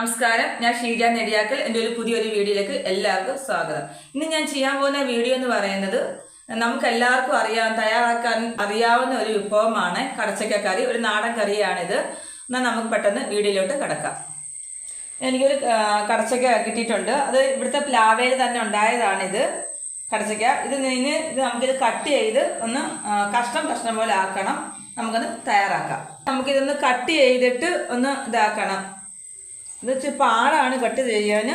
നമസ്കാരം. ഞാൻ ഷീജ നെടിയാക്കൽ. എന്റെ ഒരു പുതിയൊരു വീഡിയോയിലേക്ക് എല്ലാവർക്കും സ്വാഗതം. ഇന്ന് ഞാൻ ചെയ്യാൻ പോകുന്ന വീഡിയോ എന്ന് പറയുന്നത് നമുക്ക് എല്ലാവർക്കും അറിയാൻ തയ്യാറാക്കാൻ അറിയാവുന്ന ഒരു വിഭവമാണ് കടച്ചക്ക കറി ഒരു നാടൻ കറിയാണിത്. എന്നാൽ നമുക്ക് പെട്ടെന്ന് വീഡിയോയിലോട്ട് കിടക്കാം. എനിക്കൊരു കടച്ചക്ക കിട്ടിയിട്ടുണ്ട്. അത് ഇവിടുത്തെ പ്ലാവയിൽ തന്നെ ഉണ്ടായതാണിത് കടച്ചക്ക. ഇത് നിന്ന് ഇത് നമുക്കിത് കട്ട് ചെയ്ത് ഒന്ന് കഷ്ണം കഷ്ണം പോലെ ആക്കണം. നമുക്കത് തയ്യാറാക്കാം. നമുക്കിതൊന്ന് കട്ട് ചെയ്തിട്ട് ഒന്ന് ഇതാക്കണം. ഇച്ചിരി പാടാണ് കട്ട് ചെയ്യാൻ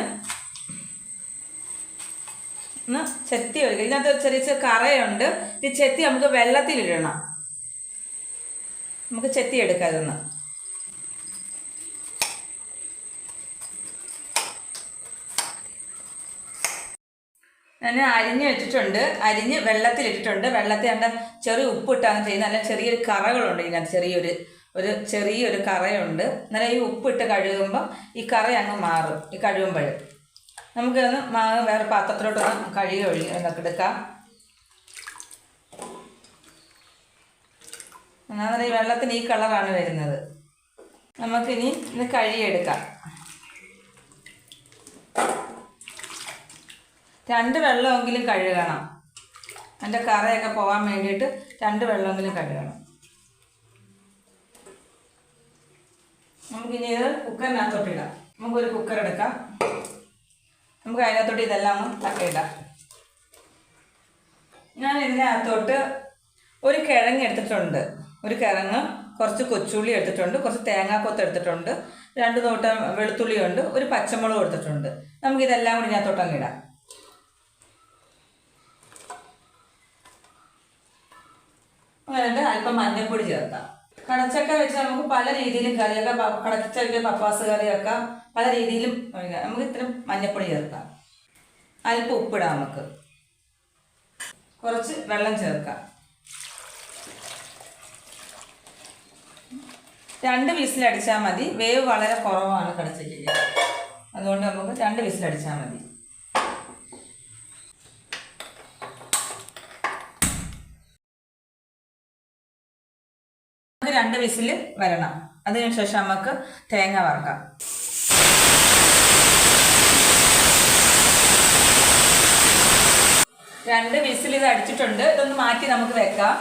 ഒന്ന് ചെത്തി വരിക ഇതിനകത്ത് ചെറിയ ചെറിയ കറയുണ്ട്. ഇത് ചെത്തി നമുക്ക് വെള്ളത്തിലിടണം. നമുക്ക് ചെത്തി എടുക്കാം ഇതൊന്ന് ഞാൻ അരിഞ്ഞ് വെച്ചിട്ടുണ്ട്. അരിഞ്ഞ് വെള്ളത്തിലിട്ടിട്ടുണ്ട്. വെള്ളത്തിൽ എന്റെ ചെറിയ ഉപ്പിട്ടാണ് ചെയ്യുന്നത്. നല്ല ചെറിയൊരു കറകളുണ്ട് ഇതിനകത്ത്. ചെറിയൊരു ഒരു ചെറിയൊരു കറയുണ്ട്. എന്നാലും ഈ ഉപ്പിട്ട് കഴുകുമ്പോൾ ഈ കറ അങ്ങ് മാറും ഈ കഴുകുമ്പോൾ നമുക്കൊന്ന് വേറെ പാത്രത്തിലോട്ടൊന്ന് കഴുകി എന്നൊക്കെ എടുക്കാം. എന്നാൽ ഈ വെള്ളത്തിന് ഈ കളറാണ് വരുന്നത്. നമുക്കിനി ഇത് കഴുകിയെടുക്കാം. രണ്ട് വെള്ളമെങ്കിലും കഴുകണം. അതിന്റെ കറയൊക്കെ പോകാൻ വേണ്ടിയിട്ട് രണ്ട് വെള്ളമെങ്കിലും കഴുകണം. നമുക്കിനി ഇത് കുക്കറിനകത്തോട്ട് ഇടാം. നമുക്കൊരു കുക്കർ എടുക്കാം. നമുക്ക് അതിനകത്തോട്ട് ഇതെല്ലാം ഒന്ന് ഇടാം ഞാൻ ഇതിനകത്തോട്ട് ഒരു കിഴങ്ങ് എടുത്തിട്ടുണ്ട്. ഒരു കിഴങ്ങ് കുറച്ച് കൊച്ചുള്ളി എടുത്തിട്ടുണ്ട് കുറച്ച് തേങ്ങാക്കൊത്ത് എടുത്തിട്ടുണ്ട് രണ്ട് തോട്ടം വെളുത്തുള്ളിയുണ്ട് ഒരു പച്ചമുളക് എടുത്തിട്ടുണ്ട്. നമുക്കിതെല്ലാം കൂടി ഇതിനകത്തോട്ട് അങ്ങ് ഇടാം. അങ്ങനെ അല്പം മഞ്ഞൾപ്പൊടി ചേർക്കാം. കടച്ചക്ക വെച്ച് നമുക്ക് പല രീതിയിലും കറിയൊക്കെ കടച്ചക്ക പപ്പാസ് കറി വെക്കാം പല രീതിയിലും നമുക്ക് ഇത്ര മഞ്ഞപ്പൊടി ചേർക്കാം. അല്പം ഉപ്പിടാം നമുക്ക്. കുറച്ച് വെള്ളം ചേർക്കാം. രണ്ട് വിസിലടിച്ചാൽ മതി. വേവ് വളരെ കുറവാണ് കടച്ചക്കയ്ക്ക് അതുകൊണ്ട് നമുക്ക് രണ്ട് വിസിലടിച്ചാൽ മതി നമുക്ക് രണ്ട് വിസിൽ വരണം. അതിനുശേഷം നമുക്ക് തേങ്ങ വറക്കാം. രണ്ട് വിസിൽ ഇത് അടിച്ചിട്ടുണ്ട്. ഇതൊന്ന് മാറ്റി നമുക്ക് വെക്കാം.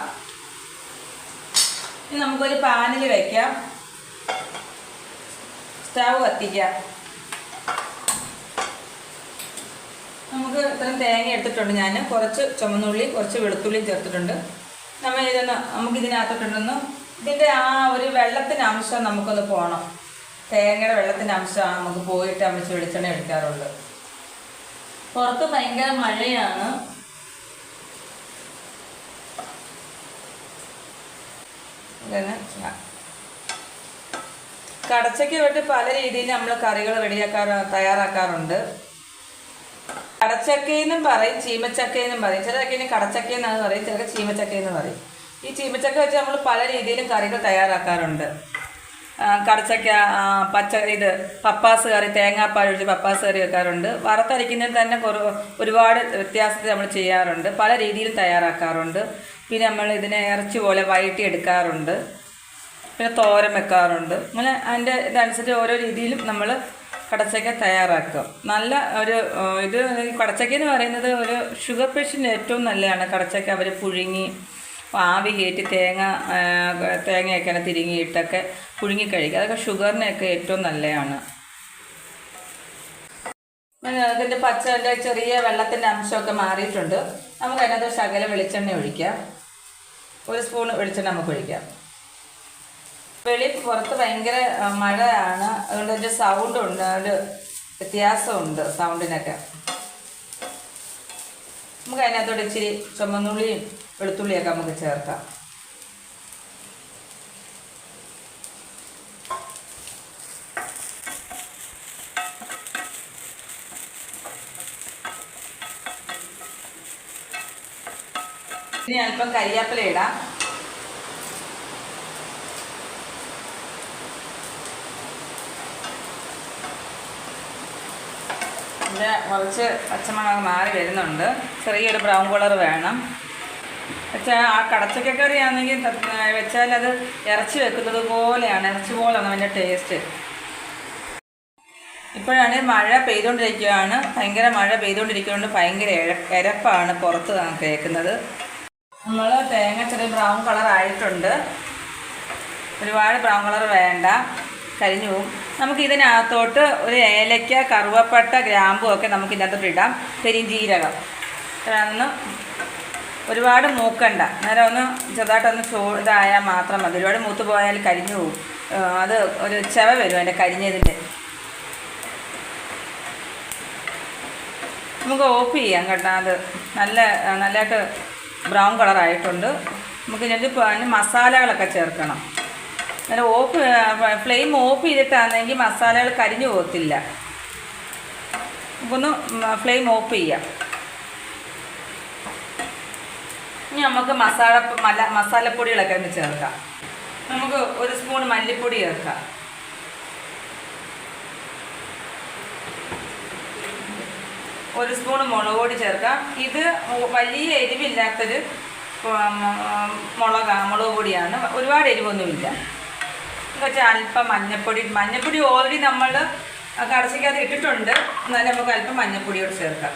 ഇനി നമുക്കൊരു പാനിൽ വെക്കാം. സ്റ്റവ് കത്തിക്കാം. നമുക്ക് ഇത്രയും തേങ്ങ എടുത്തിട്ടുണ്ട് ഞാൻ കുറച്ച് ചുമന്നുള്ളി കുറച്ച് വെളുത്തുള്ളി ചേർത്തിട്ടുണ്ട്. നമ്മൾ ഇതൊന്ന് നമുക്ക് ഇതിനകത്തോട്ടുണ്ടെന്ന് ഇതിന്റെ ആ ഒരു വെള്ളത്തിന്റെ അംശം നമുക്കൊന്ന് പോകണം തേങ്ങയുടെ വെള്ളത്തിന്റെ അംശമാണ് നമുക്ക് പോയിട്ട് അമ്മച്ച് വെളിച്ചെണ്ണ എടുക്കാറുള്ളത് പുറത്ത് ഭയങ്കര മഴയാണ്. കടച്ചയ്ക്ക് വേണ്ടി പല രീതിയിൽ നമ്മൾ കറികൾ റെഡിയാക്കാറ് തയ്യാറാക്കാറുണ്ട്. കടച്ചക്കയെന്നും പറയും ചീമച്ചക്കയെന്നും പറയും. ചിലതൊക്കെ കടച്ചക്കയെന്നാണ് പറയും ചിലർക്ക് ചീമച്ചക്കയെന്ന് പറയും. ഈ ചീമച്ചക്ക വെച്ച് നമ്മൾ പല രീതിയിലും കറികൾ തയ്യാറാക്കാറുണ്ട്. കടച്ചക്ക പച്ച ഇത് പപ്പാസ് കറി തേങ്ങാപ്പാൽ ഒഴിച്ച് പപ്പാസ് കറി വെക്കാറുണ്ട്. വറുത്തരയ്ക്കുന്നതിന് തന്നെ കുറ ഒരുപാട് വ്യത്യാസത്തിൽ നമ്മൾ ചെയ്യാറുണ്ട്. പല രീതിയിൽ തയ്യാറാക്കാറുണ്ട്. പിന്നെ നമ്മൾ ഇതിനെ ഇറച്ചി പോലെ വഴറ്റി എടുക്കാറുണ്ട്. പിന്നെ തോരൻ വെക്കാറുണ്ട്. അങ്ങനെ അതിന്റെ ഇതനുസരിച്ച് ഓരോ രീതിയിലും നമ്മൾ കടച്ചക്ക തയ്യാറാക്കും നല്ല ഒരു ഇത് കടച്ചക്ക എന്ന് പറയുന്നത് ഒരു ഷുഗർ പേഷ്യന്റ് ഏറ്റവും നല്ലതാണ്. കടച്ചക്ക അവർ പുഴുങ്ങി ആവി കയറ്റി തേങ്ങ തേങ്ങയൊക്കെ തിരിങ്ങിയിട്ടൊക്കെ പുഴുങ്ങി കഴിക്കുക അതൊക്കെ ഷുഗറിനൊക്കെ ഏറ്റവും നല്ലതാണ്. അതിന്റെ പച്ചന്റെ ചെറിയ വെള്ളത്തിന്റെ അംശമൊക്കെ മാറിയിട്ടുണ്ട്. നമുക്ക് അതിനകത്ത് ശകല വെളിച്ചെണ്ണ ഒഴിക്കാം. ഒരു സ്പൂൺ വെളിച്ചെണ്ണ നമുക്ക് ഒഴിക്കാം. വെളി പുറത്ത് ഭയങ്കര മഴയാണ്. അതുകൊണ്ട് അതിന്റെ സൗണ്ട് ഉണ്ട്. ഒരു വ്യത്യാസമുണ്ട് സൗണ്ടിനൊക്കെ നമുക്ക് അതിനകത്തോട് ഇച്ചിരി ചുമന്നുള്ളിയും വെളുത്തുള്ളിയൊക്കെ നമുക്ക് ചേർക്കാം. ഇനി അല്പം കരിയാപ്പില ഇടാം. ഇതിന്റെ കുറച്ച് പച്ചമുളക് മാറി വരുന്നുണ്ട്. ചെറിയൊരു ബ്രൗൺ കളർ വേണം. വെച്ചാൽ ആ കടച്ചക്കക്കറി ആണെങ്കിൽ വെച്ചാൽ അത് ഇറച്ചി വെക്കുന്നത് പോലെയാണ്. ഇറച്ചി പോലെയാണ് അതിന്റെ ടേസ്റ്റ് ഇപ്പോഴാണ് മഴ പെയ്തുകൊണ്ടിരിക്കുകയാണ്. ഭയങ്കര മഴ പെയ്തുകൊണ്ടിരിക്കുന്നതുകൊണ്ട് ഭയങ്കര ഇരപ്പാണ് പുറത്ത് കേൾക്കുന്നത്. നമ്മൾ തേങ്ങ ചെറിയ ബ്രൗൺ കളർ ആയിട്ടുണ്ട്. ഒരുപാട് ബ്രൗൺ കളർ വേണ്ട. കരിഞ്ഞു പോവും. നമുക്ക് ഇതിനകത്തോട്ട് ഒരു ഏലക്ക കറുവപ്പട്ട ഗ്രാമ്പു ഒക്കെ നമുക്ക് ഇതിനകത്തോട്ട് ഇടാം. പെരിഞ്ചീരകം ഒന്ന് ഒരുപാട് മൂക്കണ്ട. നേരം ഒന്ന് ചെറുതായിട്ടൊന്ന് ചൂ മാത്രം മതി. ഒരുപാട് മൂത്ത് പോയാൽ കരിഞ്ഞു പോകും അത് ഒരു ചെവ വരും അതിന്റെ കരിഞ്ഞതിന്റെ. നമുക്ക് ഓഫ് ചെയ്യാം കേട്ടോ. അത് നല്ല നല്ലതായിട്ട് ബ്രൗൺ കളറായിട്ടുണ്ട്. നമുക്ക് അതിന് മസാലകളൊക്കെ ചേർക്കണം. അന്നേരം ഓഫ് ഫ്ലെയിം ഓഫ് ചെയ്തിട്ടാണെങ്കിൽ മസാലകൾ കരിഞ്ഞു പോകത്തില്ല. നമുക്കൊന്ന് ഫ്ലെയിം ഓഫ് ചെയ്യാം. ഇനി നമുക്ക് മസാല മല മസാലപ്പൊടികളൊക്കെ ഒന്ന് ചേർക്കാം. നമുക്ക് ഒരു സ്പൂൺ മല്ലിപ്പൊടി ചേർക്കാം. ഒരു സ്പൂൺ മുളക് പൊടി ചേർക്കാം. ഇത് വലിയ എരിവില്ലാത്തൊരു ഉം, ഉം, മുളക മുളക് പൊടിയാണ്. ഒരുപാട് എരിവൊന്നുമില്ല. വെച്ചാൽ അല്പം മഞ്ഞപ്പൊടി. മഞ്ഞപ്പൊടി ഓൾറെഡി നമ്മൾ കടച്ചയ്ക്കകത്ത് ഇട്ടിട്ടുണ്ട്. എന്നാലും നമുക്ക് അല്പം മഞ്ഞപ്പൊടിയോട് ചേർക്കാം.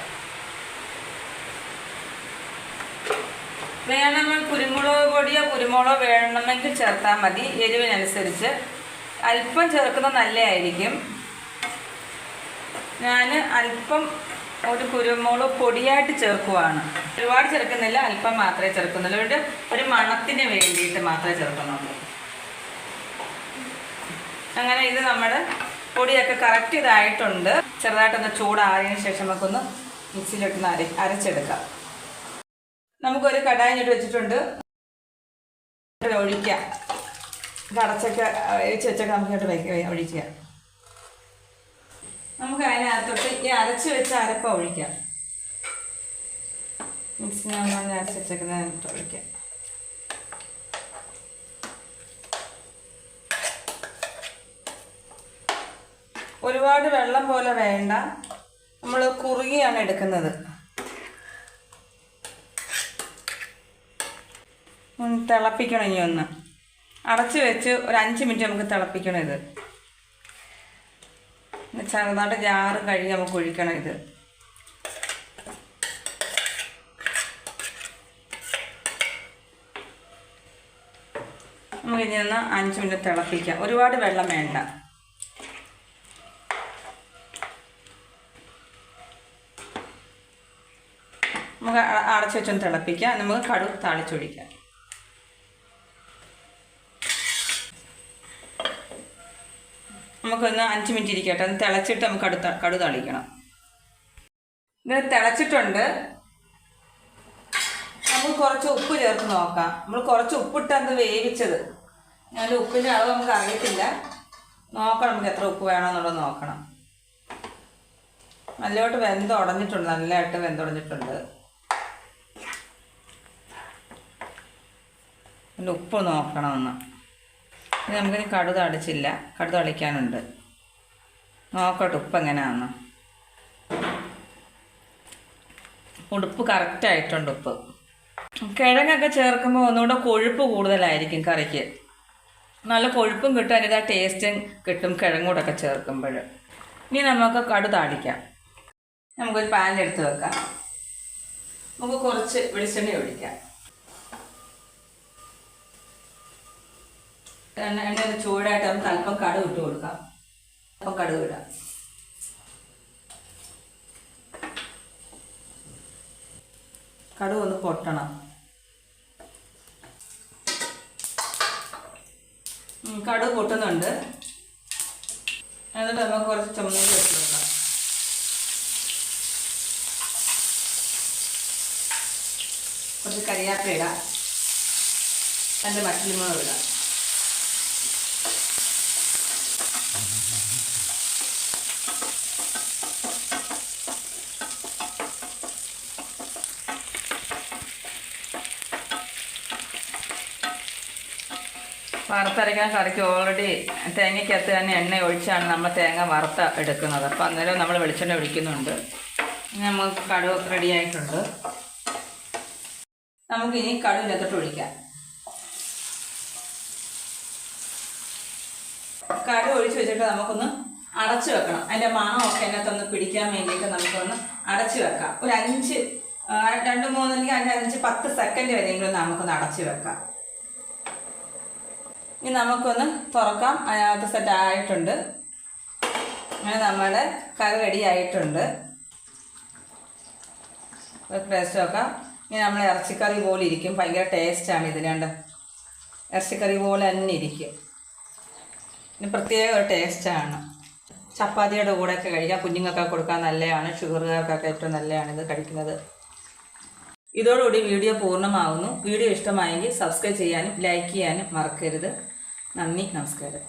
വേണമെങ്കിൽ കുരുമുളക് പൊടിയോ കുരുമുളകോ വേണമെങ്കിൽ ചേർത്താൽ മതി. എരിവിനനുസരിച്ച്. അല്പം ചേർക്കുന്നത് നല്ലതായിരിക്കും. ഞാൻ അല്പം ഒരു കുരുമുളക് പൊടിയായിട്ട് ചേർക്കുവാണ്. ഒരുപാട് ചേർക്കുന്നില്ല അല്പം മാത്രമേ ചേർക്കുന്നുള്ളൂ. ഒരു മണത്തിന് വേണ്ടിയിട്ട് മാത്രമേ ചേർക്കുന്നുള്ളൂ. അങ്ങനെ ഇത് നമ്മുടെ പൊടിയൊക്കെ കറക്റ്റ് ഇതായിട്ടുണ്ട്. ചെറുതായിട്ടൊന്ന് ചൂടായതിനു ശേഷം നമുക്കൊന്ന് മിക്സിയിലിട്ടൊന്ന് അര അരച്ചെടുക്കാം. നമുക്കൊരു കടായി ഇട്ട് വെച്ചിട്ടുണ്ട്. ഒഴിക്കാം. കടച്ചൊക്കെ വേവിച്ച് വെച്ചൊക്കെ നമുക്ക് ഇങ്ങോട്ട് ഒഴിക്കുക നമുക്ക് അതിനകത്തോട്ട് ഈ അരച്ച് വെച്ച അരപ്പ ഒഴിക്കാം. മിക്സിനെ അരച്ച് വെച്ചേക്കുന്നതിനകത്ത് ഒഴിക്കാം. ഒരുപാട് വെള്ളം പോലെ വേണ്ട. നമ്മൾ കുറുകിയാണ് എടുക്കുന്നത്. തിളപ്പിക്കണം ഇനി ഒന്ന്. അടച്ച് വെച്ച് ഒരു അഞ്ച് മിനിറ്റ് നമുക്ക് തിളപ്പിക്കണം ഇത്. ചെറുതായിട്ട് ജാറ് കഴുകി നമുക്ക് ഒഴിക്കണം ഇത്. നമുക്ക് ഇനി ഒന്ന് അഞ്ച് മിനിറ്റ് തിളപ്പിക്കാം. ഒരുപാട് വെള്ളം വേണ്ട. നമുക്ക് അടച്ചു വെച്ചൊന്ന് തിളപ്പിക്കാം നമുക്ക് കടുക് താളിച്ചൊഴിക്കാം. നമുക്കൊന്ന് അഞ്ച് മിനിറ്റ് ഇരിക്കട്ടെ തിളച്ചിട്ട് നമുക്ക് അടുത്ത കടു തളിക്കണം. ഇത് തിളച്ചിട്ടുണ്ട്. നമുക്ക് കുറച്ച് ഉപ്പ് ചേർത്ത് നോക്കാം. നമ്മൾ കുറച്ച് ഉപ്പിട്ടാണ് വേവിച്ചത്. ഞാൻ ഉപ്പിന്റെ അളവ് നമുക്ക് അറിയത്തില്ല. നോക്കണം നമുക്ക് എത്ര ഉപ്പ് വേണമെന്നുള്ളത് നോക്കണം. നല്ലോട്ട് വെന്ത് ഉടഞ്ഞിട്ടുണ്ട്. നല്ലതായിട്ട് വെന്തുടഞ്ഞിട്ടുണ്ട് അതിന്റെ ഉപ്പ് നോക്കണമെന്ന്. ഇനി നമുക്കിനി കടുക് അടച്ചില്ല. കടുക് അടിക്കാനുണ്ട് നോക്കട്ടെ ഉപ്പ് എങ്ങനെയാണെന്ന്. ഉടുപ്പ് കറക്റ്റായിട്ടുണ്ട് ഉപ്പ്. കിഴങ്ങൊക്കെ ചേർക്കുമ്പോൾ ഒന്നുകൂടെ കൊഴുപ്പ് കൂടുതലായിരിക്കും കറിക്ക്. നല്ല കൊഴുപ്പും കിട്ടും അതിന്റെ ടേസ്റ്റും കിട്ടും കിഴങ്ങൂടൊക്കെ ചേർക്കുമ്പോൾ. ഇനി നമുക്ക് കടു താളിക്കാം. നമുക്കൊരു പാനിലെടുത്ത് വെക്കാം. നമുക്ക് കുറച്ച് വെളിച്ചെണ്ണ ഒഴിക്കാം. എണ്ണ എണ്ണ ഒന്ന് ചൂടായിട്ട് നമുക്ക് അല്പം കടുക് ഇട്ട് കൊടുക്കാം. അല്പം കടുക് ഇടാം. കടുക് ഒന്ന് പൊട്ടണം. കടുവ പൊട്ടുന്നുണ്ട്. എന്നിട്ട് നമുക്ക് കുറച്ച് ചുമന്നുള്ളി വെച്ച് കൊടുക്കാം. കുറച്ച് കരിയാപ്പ ഇടാം. രണ്ട് മറ്റിലിമുളക് ഇടാം. വറുത്തരയ്ക്കുന്ന കറിക്ക് ഓൾറെഡി തേങ്ങയ്ക്കകത്ത് തന്നെ എണ്ണ ഒഴിച്ചാണ് നമ്മൾ തേങ്ങ വറുത്ത എടുക്കുന്നത്. അപ്പോൾ അന്നേരം നമ്മൾ വെളിച്ചെണ്ണ ഒഴിക്കുന്നുണ്ട്. നമുക്ക് കടുവ് റെഡി ആയിട്ടുണ്ട്. നമുക്കിനി കടുവിനകത്തോട്ട് ഒഴിക്കാം. കടുവ് ഒഴിച്ച് വെച്ചിട്ട് നമുക്കൊന്ന് അടച്ചു വെക്കണം. അതിന്റെ മണമൊക്കെ അതിനകത്തൊന്ന് പിടിക്കാൻ വേണ്ടിയിട്ട് നമുക്കൊന്ന് അടച്ചു വെക്കാം. ഒരു അഞ്ച് രണ്ട് മൂന്ന് അല്ലെങ്കിൽ അതിന്റെ അഞ്ച് പത്ത് സെക്കൻഡ് വരെയെങ്കിലും നമുക്കൊന്ന് അടച്ചു വെക്കാം. ഇനി നമുക്കൊന്ന് തുറക്കാം. അതിനകത്ത് സെറ്റ് ആയിട്ടുണ്ട്. അങ്ങനെ നമ്മുടെ കറി റെഡി ആയിട്ടുണ്ട്. ടേസ്റ്റ് നോക്കാം ഇനി നമ്മൾ ഇറച്ചിക്കറി പോലെ ഇരിക്കും. ഭയങ്കര ടേസ്റ്റാണ് ഇതിനുണ്ട് ഇറച്ചിക്കറി പോലെ തന്നെ ഇരിക്കും. ഇനി പ്രത്യേക ഒരു ടേസ്റ്റാണ് ചപ്പാത്തിയുടെ കൂടെയൊക്കെ കഴിക്കാം. കുഞ്ഞുങ്ങൾക്കൊക്കെ കൊടുക്കാൻ നല്ലതാണ്. ഷുഗറുകാർക്കൊക്കെ ഏറ്റവും നല്ലതാണ് ഇത് കഴിക്കുന്നത്. ഇതോടുകൂടി വീഡിയോ പൂർണമാവുന്നു. വീഡിയോ ഇഷ്ടമായെങ്കിൽ സബ്സ്ക്രൈബ് ചെയ്യാനും ലൈക്ക് ചെയ്യാനും മറക്കരുത്. നന്ദി നമസ്കാരം.